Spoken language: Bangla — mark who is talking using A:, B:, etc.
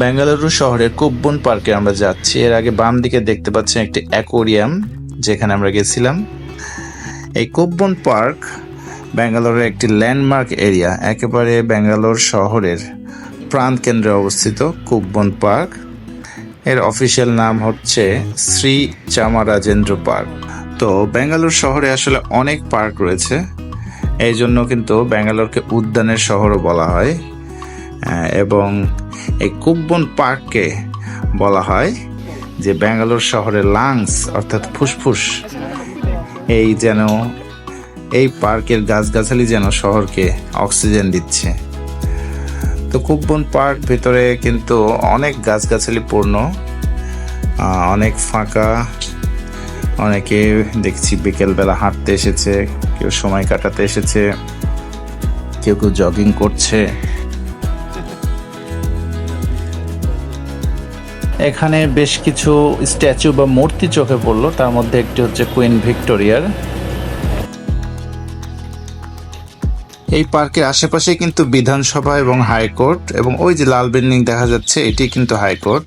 A: বেঙ্গালুরু শহরের কুব্বন পার্কে আমরা যাচ্ছি। এর আগে বাম দিকে দেখতে পাচ্ছেন একটি অ্যাকোরিয়াম, যেখানে আমরা গেছিলাম। এই কুব্বন পার্ক ব্যাঙ্গালোরের একটি ল্যান্ডমার্ক এরিয়া, একেবারে ব্যাঙ্গালোর শহরের প্রাণকেন্দ্রে অবস্থিত কুব্বন পার্ক। এর অফিসিয়াল নাম হচ্ছে শ্রী চামারাজেন্দ্র পার্ক। তো ব্যাঙ্গালোর শহরে আসলে অনেক পার্ক রয়েছে। এই জন্য কিন্তু ব্যাঙ্গালোরকে উদ্যানের শহরও বলা হয়। এবং এই কুব্বন পার্ককে বলা হয়, যে ব্যাঙ্গালোর শহরের লাংস, অর্থাৎ ফুসফুস, এই যেন, এই পার্কের গাছগাছালি যেন শহরকে অক্সিজেন দিচ্ছে। তো কুব্বন পার্ক ভেতরে কিন্তু অনেক গাছগাছালি পূর্ণ অনেক ফাঁকা, অনেকে দেখছি বিকেলবেলা হাঁটতে এসেছে, কেউ সময় কাটাতে এসেছে, কেউ কেউ জগিং করছে। এখানে বেশ কিছু স্ট্যাচু বা মূর্তি চোখে পড়ল। তার মধ্যে একটি হচ্ছে কুইন ভিক্টোরিয়ার। এই পার্কের আশেপাশে কিন্তু বিধানসভা এবং হাইকোর্ট এবং ওই যে লাল বিল্ডিং দেখা যাচ্ছে, এটি কিন্তু হাইকোর্ট।